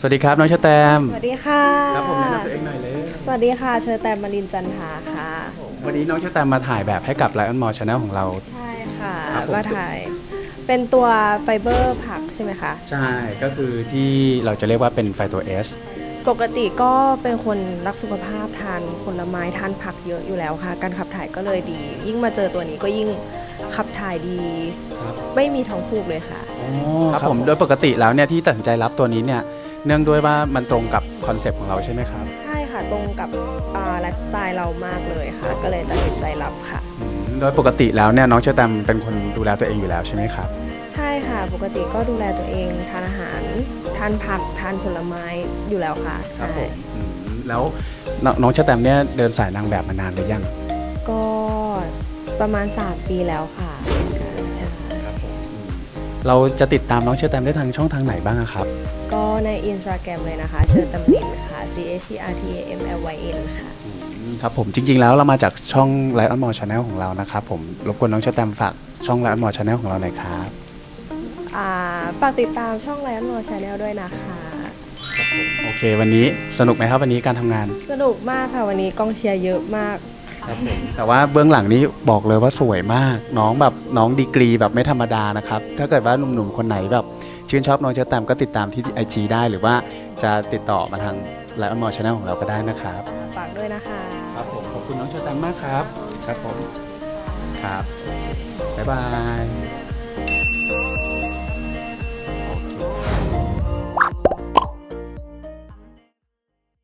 สวัสดีครับน้องชะแตมสวัสดีค่ะ ครับผมแนะนำตัวเองหน่อยเลยสวัสดีค่ะ เชอแตมมารินจันทาค่ะ วันนี้น้องชะแตมมาถ่ายแบบให้กับ Lion Mall Channel ของเรา ใช่ค่ะครับผม มาถ่าย เป็นตัวไฟเบอร์ผักใช่ไหมคะ ใช่ ก็คือที่เราจะเรียกว่าเป็นไฟตัว S ปกติก็เป็นคนรักสุขภาพทานผลไม้ทานผักเยอะอยู่แล้วค่ะ การขับถ่ายก็เลยดี ยิ่งมาเจอตัวนี้ก็ยิ่งขับถ่ายดี ครับ ไม่มีท้องผูกเลยค่ะ ครับผมโดยปกติแล้วเนี่ยที่ตัดสินใจรับตัวนี้เนี่ย เนื่องด้วยว่ามันตรงกับคอนเซปต์ของเราใช่ไหมครับใช่ค่ะตรงกับไลฟ์สไตล์เรามากเลยค่ะ ก็เลยตัดสินใจรับค่ะอืมโดยปกติแล้วเนี่ยน้องชะแตมเป็นคนดูแลตัวเองอยู่แล้วใช่ไหมครับ ใช่ค่ะปกติก็ดูแลตัวเองทานอาหารทานผักทานผลไม้อยู่แล้วค่ะใช่อืมแล้วนน้องชะแตมเนี่ยเดินสายนางแบบมานานหรือยังก็ประมาณ 3 ปีแล้วค่ะใช่ครับผม เราจะติดตามน้องชะแตมได้ทางช่องทางไหนบ้างอะครับ ก็ในอินสตาแกรมเลยนะคะ เชิญตำลินค่ะ C H E R T A M L Y N ค่ะอืมครับผมจริง ๆ แล้วเรามาจากช่อง Lion Mall Channel ของเรานะครับผมรบกวนน้องชะแตมฝากช่อง Lion Mall Channel ของเราหน่อยครับ อ่าฝากติดตามช่องไลออนมอชาแนลด้วยนะคะ โอเค วันนี้สนุกไหมครับวันนี้การทำงาน สนุกมากค่ะวันนี้กองเชียร์เยอะมาก ครับผมแต่ว่าเบื้องหลังนี้บอกเลยว่าสวยมาก น้องแบบน้องดีกรีแบบไม่ธรรมดานะครับ ถ้าเกิดว่าหนุ่มๆคนไหนแบบ ชื่นชอบน้องเชอแตมก็ติดตามที่ IG ได้หรือว่าจะติดต่อมาทาง Lion Mall Channel ของเราก็ได้นะครับ ฝากด้วยนะคะ ครับผมขอบคุณน้องเชอแตมมากครับ ครับผมครับบ๊ายบาย